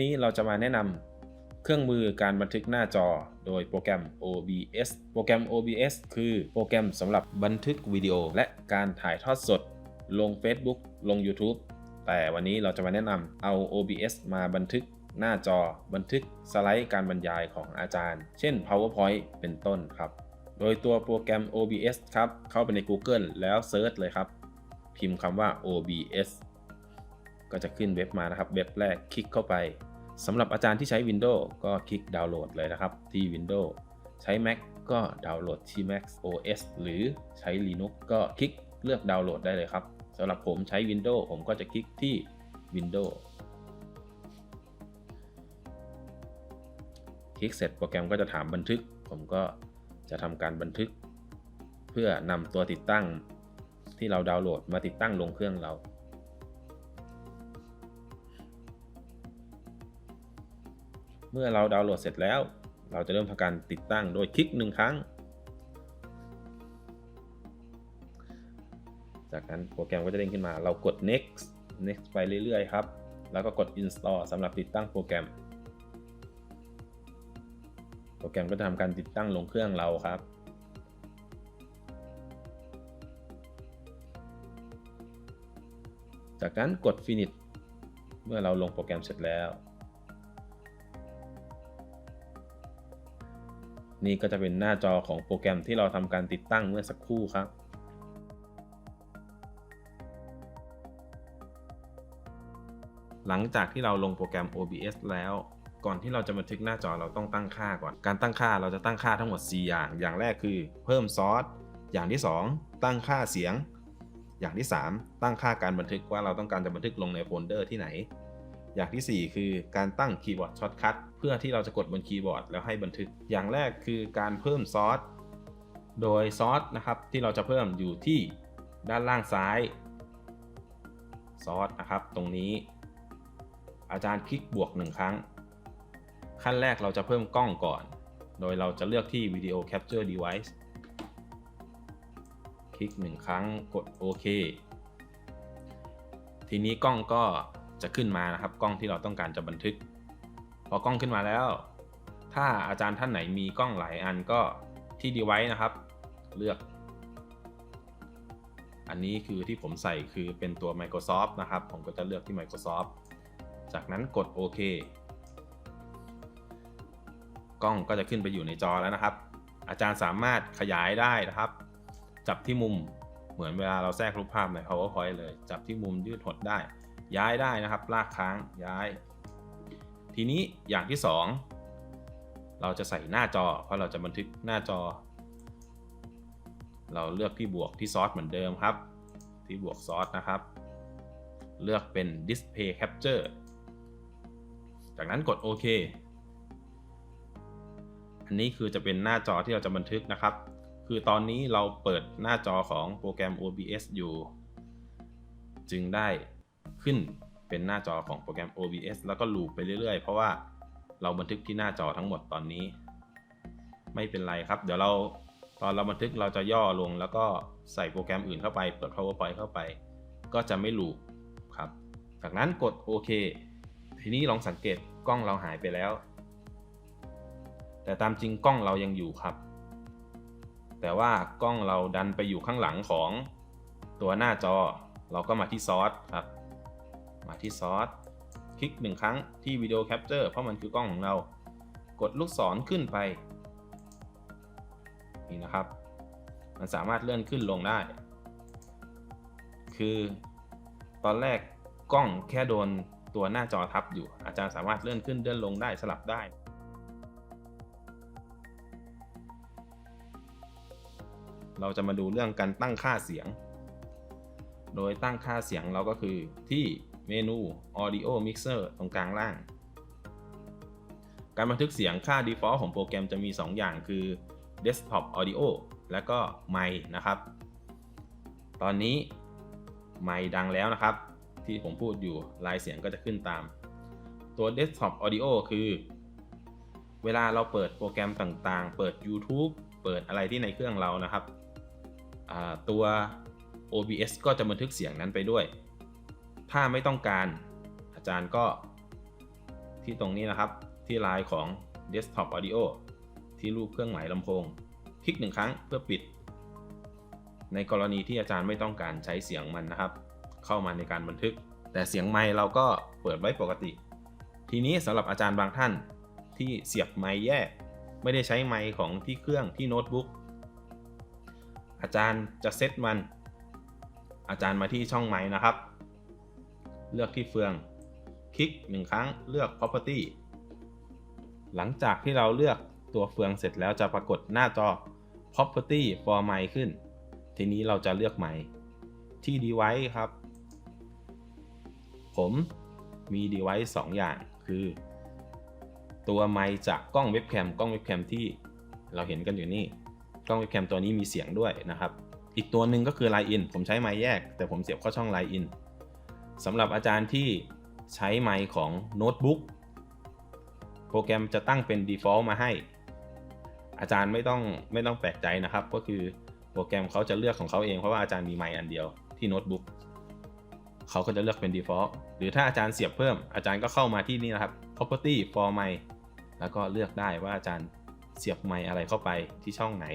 นี้เราจะมาแนะนำเครื่องมือการบันทึกหน้าจอ โดยโปรแกรม OBS โปรแกรม OBS คือโปรแกรมสำหรับบันทึกวิดีโอ และการถ่ายทอดสด ลง Facebook ลง YouTube แต่วันนี้เราจะมาแนะนำเอา OBS มาบันทึกหน้าจอ บันทึกสไลด์การบรรยายของอาจารย์ เช่น PowerPoint เป็นต้นครับ โดยตัวโปรแกรม OBS ครับ เข้าไปใน Google แล้วเซิร์ชเลยครับ พิมพ์คำว่า OBS ก็จะขึ้นเว็บมานะครับ เว็บแรกคลิกเข้าไป สำหรับอาจารย์ที่ใช้ Windows ก็คลิกดาวน์โหลดเลยนะครับ ที่ Windows ใช้ Mac ก็ดาวน์โหลดที่ Mac OS หรือใช้ Linux ก็คลิกเลือกดาวน์โหลดได้เลยครับสำหรับผมใช้ Windows ผมก็จะคลิกที่ Windows คลิกเสร็จโปรแกรมก็จะถามบันทึก ผมก็จะทำการบันทึก เพื่อนำตัวติดตั้งที่เราดาวน์โหลดมาติดตั้งลงเครื่องเรา เมื่อเราดาวน์โหลดเสร็จแล้ว เราจะเริ่มทำการติดตั้งโดยคลิกหนึ่งครั้ง จากนั้นโปรแกรมก็จะเด้งขึ้นมา เรากด next next ไปเรื่อยๆครับ แล้วก็กด install สำหรับติดตั้งโปรแกรม โปรแกรมก็จะทำการติดตั้งลงเครื่องเราครับจากนั้นกด finish เมื่อเราลงโปรแกรมเสร็จแล้ว นี่ก็จะเป็นหน้าจอของโปรแกรมที่เราทำการติดตั้งเมื่อสักครู่ครับ หลังจากที่เราลงโปรแกรม OBS แล้ว ก่อนที่เราจะบันทึกหน้าจอเราต้องตั้งค่าก่อน การตั้งค่าเราจะตั้งค่าทั้งหมด 4 อย่าง อย่างแรกคือ เพิ่มซอส อย่างที่ 2 ตั้งค่าเสียง อย่างที่ 3 ตั้งค่าการบันทึกว่าเราต้องการจะบันทึกลงในโฟลเดอร์ที่ไหน อย่างทีสี่ 4 คือการตั้งคีย์บอร์ดช็อตคัทเพื่อที่เราจะกดบนคีย์บอร์ดแล้วให้บันทึก อย่างแรกคือการเพิ่มซอสโดยซอสนะครับที่เราจะเพิ่มอยู่ที่ด้านล่างซ้ายซอสนะครับ ตรงนี้ อาจารย์คลิกบวกหนึ่งครั้ง ขั้นแรกเราจะเพิ่มกล้องก่อน โดยเราจะเลือกที่ Video Capture Device คลิกหนึ่งครั้งกดโอเคทีนี้กล้องก็ จะขึ้นมานะครับ กล้องที่เราต้องการจะบันทึก พอกล้องขึ้นมาแล้ว ถ้าอาจารย์ท่านไหนมีกล้องหลายอันก็ที่ Device นะครับ เลือก อันนี้คือที่ผมใส่คือเป็นตัว Microsoft นะครับ ผมก็จะเลือกที่ Microsoft จากนั้นกดโอเคกล้องก็จะขึ้นไปอยู่ในจอแล้วนะครับ อาจารย์สามารถขยายได้นะครับ จับที่มุมเหมือนเวลาเราแทรกรูปภาพใน PowerPoint เลย จับที่มุมยืดหดได้ ย้ายได้นะครับ ลากค้างย้าย ทีนี้อย่างที่ 2 เราจะใส่หน้าจอ เพราะเราจะบันทึกหน้าจอ เราเลือกที่บวกที่ซอสเหมือนเดิมครับ ที่บวกซอสนะครับ เลือกเป็น Display Capture จากนั้นกดโอเคอันนี้คือจะเป็นหน้าจอที่เราจะบันทึกนะครับ คือตอนนี้เราเปิดหน้าจอของโปรแกรม OBS อยู่ จึงได้ ขึ้นเป็นหน้าจอของโปรแกรม OBS แล้วก็ลูปไปเรื่อยๆ เพราะว่าเราบันทึกที่หน้าจอทั้งหมดตอนนี้ ไม่เป็นไรครับ เดี๋ยวเราตอนเราบันทึกเราจะย่อลง แล้วก็ใส่โปรแกรมอื่นเข้าไป เปิด PowerPoint เข้าไป ก็จะไม่ลูปครับ จากนั้นกดโอเคทีนี้ลองสังเกตกล้องเราหายไปแล้ว แต่ตามจริงกล้องเรายังอยู่ครับ แต่ว่ากล้องเราดันไปอยู่ข้างหลังของตัวหน้าจอ เราก็มาที่ซอสครับ มาที่ซอสคลิกหนึ่งครั้งที่วิดีโอแคปเจอร์เพราะมันคือกล้องของเรา กดลูกศรขึ้นไป นี่นะครับ มันสามารถเลื่อนขึ้นลงได้ คือตอนแรกกล้องแค่โดนตัวหน้าจอทับอยู่ อาจารย์สามารถเลื่อนขึ้นเลื่อนลงได้สลับได้เราจะมาดูเรื่องการตั้งค่าเสียง โดยตั้งค่าเสียงเราก็คือที่ เมนู Audio Mixer ตรงกลางล่าง การบันทึกเสียงค่า default ของโปรแกรมจะมี 2 อย่างคือ Desktop Audio และก็ไมค์นะครับ ตอนนี้ไมค์ดังแล้วนะครับ ที่ผมพูดอยู่ลายเสียงก็จะขึ้นตาม ตัว Desktop Audio คือ เวลาเราเปิดโปรแกรมต่างๆ เปิด YouTube เปิดอะไรที่ในเครื่องเรานะครับตัว OBS ก็จะบันทึกเสียงนั้นไปด้วย ถ้าไม่ต้องการ อาจารย์ก็ที่ตรงนี้นะครับ ที่ลายของ Desktop Audio ที่รูปเครื่องหมายลำโพง คลิกหนึ่งครั้งเพื่อปิด ในกรณีที่อาจารย์ไม่ต้องการใช้เสียงมันนะครับ เข้ามาในการบันทึก แต่เสียงไมค์เราก็เปิดไว้ปกติ ทีนี้สำหรับอาจารย์บางท่านที่เสียบไมค์แยก ไม่ได้ใช้ไมค์ของที่เครื่องที่โน้ตบุ๊กอาจารย์จะเซตมัน อาจารย์มาที่ช่องไมค์นะครับ เลือกที่เฟือง คลิกหนึ่งครั้งเลือก property หลังจากที่เราเลือกตัวเฟืองเสร็จแล้วจะปรากฏหน้าจอ property for mic ขึ้น ทีนี้เราจะเลือกไมค์ที่ device ครับ ผมมี device 2 อย่างคือ ตัวไมค์จากกล้องเว็บแคมกล้องเว็บแคมที่เราเห็นกันอยู่นี่กล้องเว็บแคมตัวนี้มีเสียงด้วยนะครับ อีกตัวหนึ่งก็คือ Line In ผมใช้ไมค์แยก แต่ผมเสียบเข้าช่อง Line In สำหรับอาจารย์ที่ใช้ไมค์ของโน้ตบุ๊กโปรแกรมจะตั้งเป็น default มาให้ อาจารย์ไม่ต้องไม่ต้องแปลกใจนะครับ ก็คือโปรแกรมเขาจะเลือกของเขาเองเพราะว่าอาจารย์มีไมค์อันเดียวที่โน้ตบุ๊กเขาก็จะเลือกเป็น default หรือถ้าอาจารย์เสียบเพิ่ม อาจารย์ก็เข้ามาที่นี่นะครับ property for mic แล้วก็เลือกได้ว่าอาจารย์เสียบไมค์อะไรเข้าไปที่ช่องไหน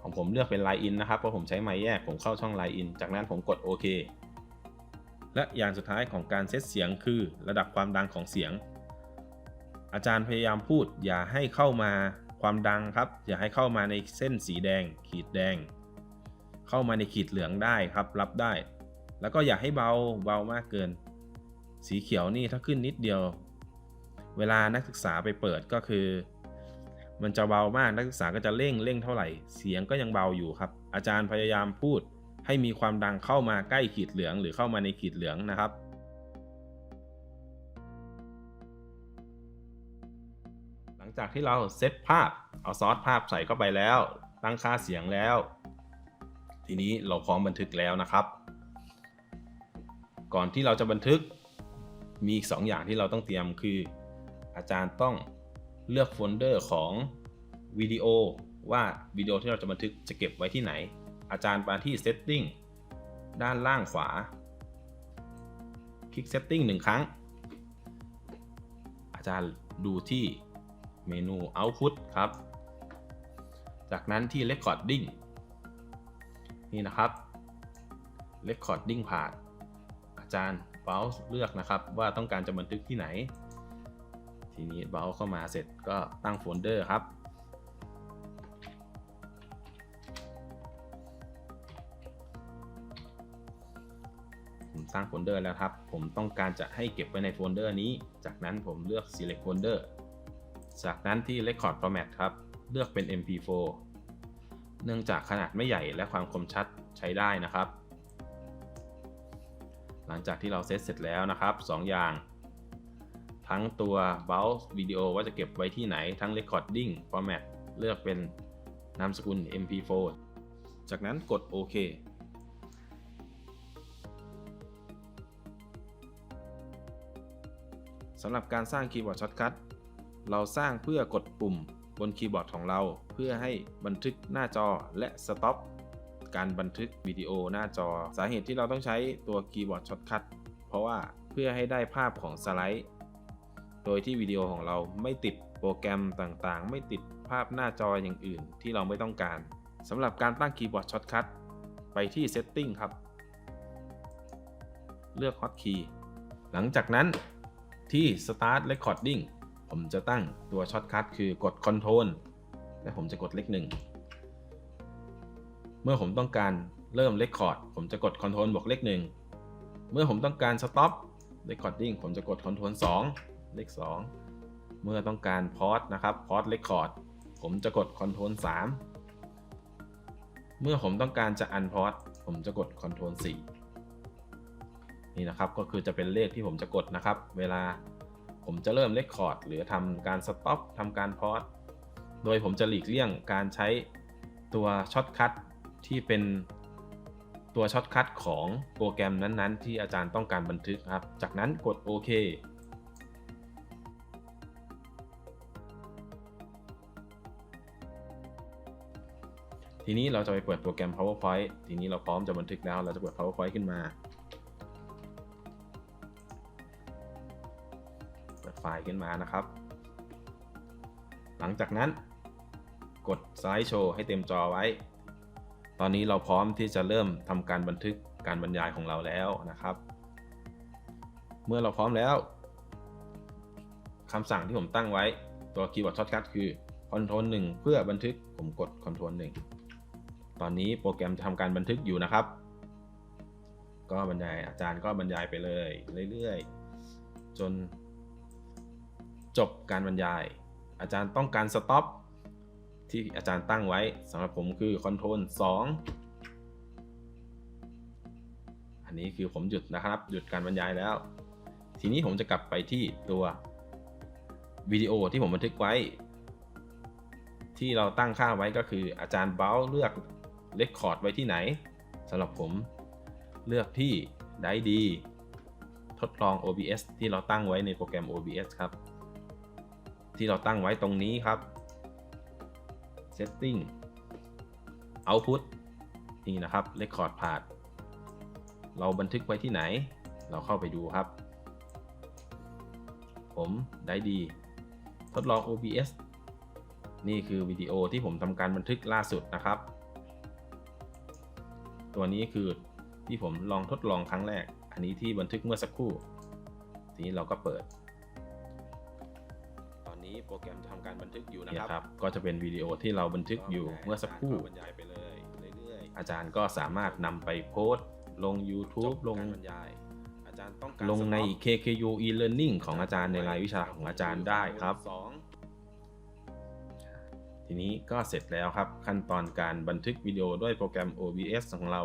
ของผมเลือกเป็น Line In นะครับเพราะผมใช้ไมค์แยกผมเข้าช่อง Line In จากนั้นผมกดโอเค และอย่างสุดท้ายของการเซตเสียงคือระดับความดังของเสียง อาจารย์พยายามพูดอย่าให้เข้ามาความดังครับ อย่าให้เข้ามาในเส้นสีแดง ขีดแดง เข้ามาในขีดเหลืองได้ครับ รับได้ แล้วก็อย่าให้เบาเบามากเกิน สีเขียวนี่ถ้าขึ้นนิดเดียว เวลานักศึกษาไปเปิดก็คือ มันจะเบามากนักศึกษาก็จะเร่งเร่งเท่าไหร่ เสียงก็ยังเบาอยู่ครับ อาจารย์พยายามพูด ให้มีความดังเข้ามาใกล้ขีดเหลืองหรือเข้ามาในขีดเหลืองนะครับ หลังจากที่เราเซตภาพเอาซอสภาพใส่เข้าไปแล้ว ตั้งค่าเสียงแล้ว ทีนี้เราพร้อมบันทึกแล้วนะครับ ก่อนที่เราจะบันทึกมีอีก 2 อย่างที่เราต้องเตรียมคือ อาจารย์ต้องเลือกโฟลเดอร์ของวิดีโอว่าวิดีโอที่เราจะบันทึกจะเก็บไว้ที่ไหน อาจารย์มาที่ Setting ด้านล่างขวา คลิก Setting หนึ่งครั้ง อาจารย์ดูที่เมนู Output ครับ จากนั้นที่ Recording นี่นะครับ Recording Part อาจารย์เบราว์เลือกนะครับว่าต้องการจะบันทึกที่ไหน ทีนี้เบราว์เข้ามาเสร็จก็ตั้งโฟลเดอร์ครับ สร้างโฟลเดอร์แล้วครับ ผมต้องการจะให้เก็บไว้ในโฟลเดอร์นี้ จากนั้นผมเลือก select folder จากนั้นที่ record format ครับ เลือกเป็น mp4 เนื่องจากขนาดไม่ใหญ่และความคมชัดใช้ได้นะครับ หลังจากที่เราเซตเสร็จแล้วนะครับ 2ออย่าง ทั้งตัว Bounce วิดีโอว่าจะเก็บไว้ที่ไหนทั้ง Recording Format เลือกเป็นนามสกุล mp4 จากนั้นกดโอเคำหรับการสร้างคีย์บอร์ดช็อตคัทเราสร้างเพื่อกดปุ่มบนคีย์บอร์ดของเรา เพื่อให้บันทึกหน้าจอและสต็อปการบันทึกวิดีโอหน้าจอ สาเหตุที่เราต้องใช้ตัวคีย์บอร์ดช็อตคัทเพราะว่าเพื่อให้ได้ภาพของสไลด์ โดยที่วิดีโอของเราไม่ติดโปรแกรมต่างๆ ไม่ติดภาพหน้าจออย่างอื่นที่เราไม่ต้องการสำหรับการตั้งคีย์บอร์ดช็อตคัทไปที่ Setting ครับ เลือก Hotkey หลังจากนั้น ที่ Start Recording ผมจะตั้งตัวช็อตคัทคือกด control และผมจะกดเลขหนึ่งเมื่อผมต้องการเริ่ม Record ผมจะกด control บวกเลขหนึ่งเมื่อผมต้องการ Stop Recording ผมจะกด control 2 เลข 2 เมื่อต้องการ Pause นะครับ Pause Record ผมจะกด control 3 เมื่อผมต้องการจะ Unpause ผมจะกด control 4 นี่นะครับก็คือจะเป็นเลขที่ผมจะกดนะครับ เวลาผมจะเริ่มเลคคอร์ดหรือทำการสต็อปทำการพอสโดยผมจะหลีกเลี่ยงการใช้ตัวช็อตคัทที่เป็นตัวช็อตคัทของโปรแกรมนั้นๆ ที่อาจารย์ต้องการบันทึกครับ จากนั้นกดโอเคทีนี้เราจะไปเปิดโปรแกรม PowerPoint ทีนี้เราพร้อมจะบันทึกแล้ว เราจะเปิด PowerPoint ขึ้นมา ล์ขึ้นมานะครับ หลังจากนั้นกดสไลด์โชว์ให้เต็มจอไว้ ตอนนี้เราพร้อมที่จะเริ่มทำการบันทึกการบรรยายของเราแล้วนะครับ เมื่อเราพร้อมแล้วคำสั่งที่ผมตั้งไว้ตัวคีย์บอร์ดช็อตคัทคือ Ctrl 1เพื่อบันทึกผมกด Ctrl 1ตอนนี้โปรแกรมจะทำการบันทึกอยู่นะครับ ก็บรรยายอาจารย์ก็บรรยายไปเลยเรื่อยๆ จน จบการบรรยาย อาจารย์ต้องการสต็อปที่อาจารย์ตั้งไว้สำหรับผมคือ Ctrl 2อันนี้คือผมหยุดนะครับ หยุดการบรรยายแล้ว ทีนี้ผมจะกลับไปที่ตัววิดีโอที่ผมบันทึกไว้ ที่เราตั้งค่าไว้ก็คืออาจารย์เบลเลือกเลคคอร์ดไว้ที่ไหนสำหรับผมเลือกที่ได้ดี ทดลอง OBS ที่เราตั้งไว้ในโปรแกรม OBS ครับ ที่เราตั้งไว้ตรงนี้ครับ Setting Output นี่นะครับ Record Path เราบันทึกไว้ที่ไหน เราเข้าไปดูครับ ผมได้ดี ทดลอง OBS นี่คือวิดีโอที่ผมทำการบันทึกล่าสุดนะครับ ตัวนี้คือที่ผมลองทดลองครั้งแรก อันนี้ที่บันทึกเมื่อสักครู่ ทีนี้เราก็เปิด โปรแกรมจะทำการบันทึกอยู่นะครับก็จะเป็นวิดีโอที่เราบันทึกอยู่เมื่อสักครู่บรรยายไปเลยเรื่อยอาจารย์ก็สามารถนำไปโพสต์ลงๆ YouTube ลงการบรรยายอาจารย์ต้องการลงในสต็อป KKU e-learning ของอาจารย์ในรายวิชาของอาจารย์ได้ครับสองทีนี้ก็เสร็จแล้วครับขั้นตอนการบันทึกวิดีโอด้วยโปรแกรม OBS ของเรา